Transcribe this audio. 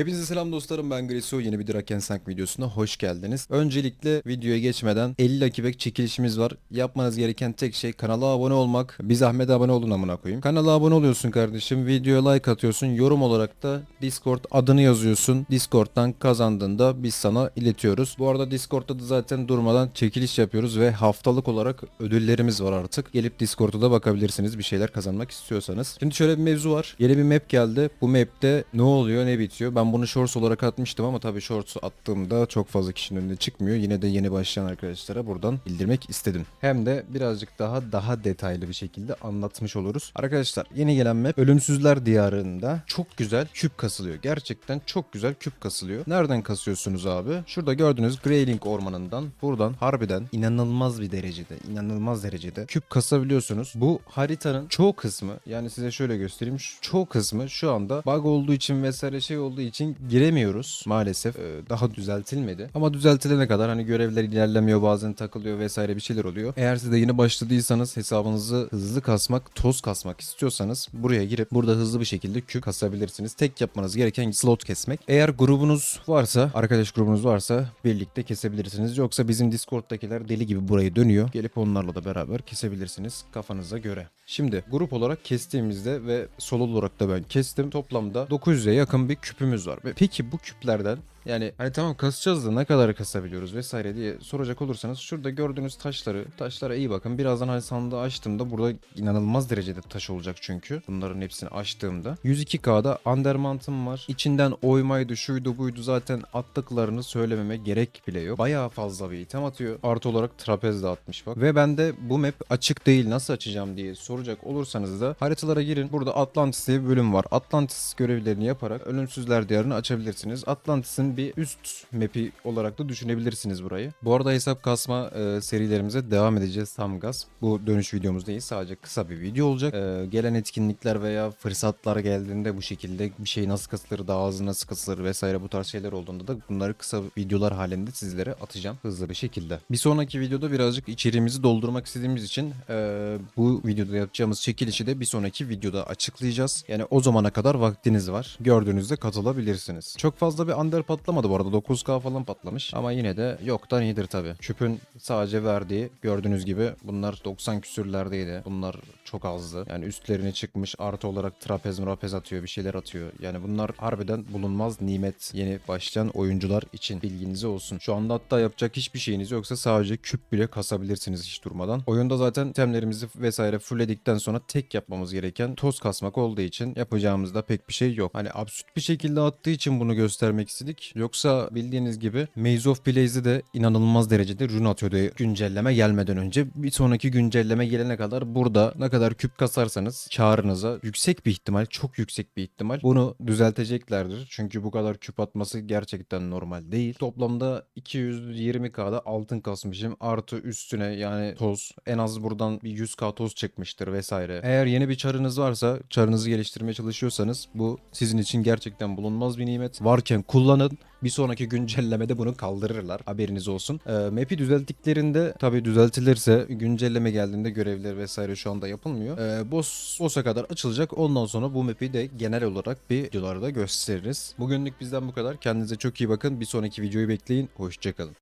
Hepinize selam dostlarım ben Greso yeni bir Draken Sank videosuna hoş geldiniz. Öncelikle videoya geçmeden 50 Lucky çekilişimiz var. Yapmanız gereken tek şey kanala abone olmak. Bir zahmet abone olun amına koyayım. Kanala abone oluyorsun kardeşim. Videoya like atıyorsun. Yorum olarak da Discord adını yazıyorsun. Discord'dan kazandığında biz sana iletiyoruz. Bu arada Discord'da da zaten durmadan çekiliş yapıyoruz ve haftalık olarak ödüllerimiz var artık. Gelip Discord'da da bakabilirsiniz bir şeyler kazanmak istiyorsanız. Şimdi şöyle bir mevzu var. Yeni bir map geldi. Bu map'te ne oluyor ne bitiyor. Ben bunu shorts olarak atmıştım ama tabii shorts attığımda çok fazla kişinin önüne çıkmıyor. Yine de yeni başlayan arkadaşlara buradan bildirmek istedim. Hem de birazcık daha daha detaylı bir şekilde anlatmış oluruz. Arkadaşlar yeni gelen map Ölümsüzler Diyarı'nda çok güzel küp kasılıyor. Gerçekten çok güzel küp kasılıyor. Nereden kasıyorsunuz abi? Şurada gördüğünüz Greyling ormanından buradan harbiden inanılmaz bir derecede inanılmaz derecede küp kasabiliyorsunuz. Bu haritanın çoğu kısmı yani size şöyle göstereyim. Çoğu kısmı şu anda bug olduğu için vesaire şey olduğu için giremiyoruz maalesef. Ee, daha düzeltilmedi. Ama düzeltilene kadar hani görevler ilerlemiyor bazen takılıyor vesaire bir şeyler oluyor. Eğer siz de yeni başladıysanız hesabınızı hızlı kasmak, toz kasmak istiyorsanız buraya girip burada hızlı bir şekilde küp kasabilirsiniz. Tek yapmanız gereken slot kesmek. Eğer grubunuz varsa, arkadaş grubunuz varsa birlikte kesebilirsiniz. Yoksa bizim Discord'dakiler deli gibi burayı dönüyor. Gelip onlarla da beraber kesebilirsiniz kafanıza göre. Şimdi grup olarak kestiğimizde ve solo olarak da ben kestim. Toplamda 900'e yakın bir küpümüz var. Ve peki bu küplerden yani hani tamam kasacağız da ne kadar kasabiliyoruz vesaire diye soracak olursanız şurada gördüğünüz taşları taşlara iyi bakın. Birazdan hani sandığı açtığımda burada inanılmaz derecede taş olacak çünkü. Bunların hepsini açtığımda. 102K'da Undermant'ım var. İçinden oymaydı şuydu buydu zaten attıklarını söylememe gerek bile yok. Bayağı fazla bir item atıyor. Artı olarak trapez de atmış bak. Ve bende bu map açık değil nasıl açacağım diye soracak olursanız da haritalara girin. Burada Atlantis diye bir bölüm var. Atlantis görevlerini yaparak Ölümsüzler Diyarı'nı açabilirsiniz. Atlantis'in bir üst map'i olarak da düşünebilirsiniz burayı. Bu arada hesap kasma e, serilerimize devam edeceğiz tam gaz. Bu dönüş videomuz değil sadece kısa bir video olacak. E, gelen etkinlikler veya fırsatlar geldiğinde bu şekilde bir şey nasıl kasılır, daha hızlı nasıl kasılır vesaire bu tarz şeyler olduğunda da bunları kısa videolar halinde sizlere atacağım hızlı bir şekilde. Bir sonraki videoda birazcık içeriğimizi doldurmak istediğimiz için e, bu videoda yapacağımız çekilişi de bir sonraki videoda açıklayacağız. Yani o zamana kadar vaktiniz var. Gördüğünüzde katılabilirsiniz. Çok fazla bir under patlamadı bu arada. 9K falan patlamış. Ama yine de yoktan iyidir tabi. Küpün sadece verdiği gördüğünüz gibi bunlar 90 küsürlerdeydi. Bunlar çok azdı. Yani üstlerine çıkmış artı olarak trapez mrapez atıyor bir şeyler atıyor. Yani bunlar harbiden bulunmaz nimet yeni başlayan oyuncular için bilginize olsun. Şu anda hatta yapacak hiçbir şeyiniz yoksa sadece küp bile kasabilirsiniz hiç durmadan. Oyunda zaten itemlerimizi vesaire fullledikten sonra tek yapmamız gereken toz kasmak olduğu için yapacağımızda pek bir şey yok. Hani absürt bir şekilde attığı için bunu göstermek istedik. Yoksa bildiğiniz gibi Maze of Blaze'de de inanılmaz derecede rune atıyordu güncelleme gelmeden önce. Bir sonraki güncelleme gelene kadar burada ne kadar küp kasarsanız karınıza yüksek bir ihtimal, çok yüksek bir ihtimal bunu düzelteceklerdir. Çünkü bu kadar küp atması gerçekten normal değil. Toplamda 220k'da altın kasmışım. Artı üstüne yani toz. En az buradan bir 100k toz çıkmıştır vesaire. Eğer yeni bir çarınız varsa, çarınızı geliştirmeye çalışıyorsanız bu sizin için gerçekten bulunmaz bir nimet. Varken kullanın. Bir sonraki güncellemede bunu kaldırırlar. Haberiniz olsun. Ee, map'i düzelttiklerinde tabii düzeltilirse güncelleme geldiğinde görevler vesaire şu anda yapılmıyor. Ee, boss boss'a kadar açılacak. Ondan sonra bu map'i de genel olarak bir videolarda gösteririz. Bugünlük bizden bu kadar. Kendinize çok iyi bakın. Bir sonraki videoyu bekleyin. Hoşçakalın.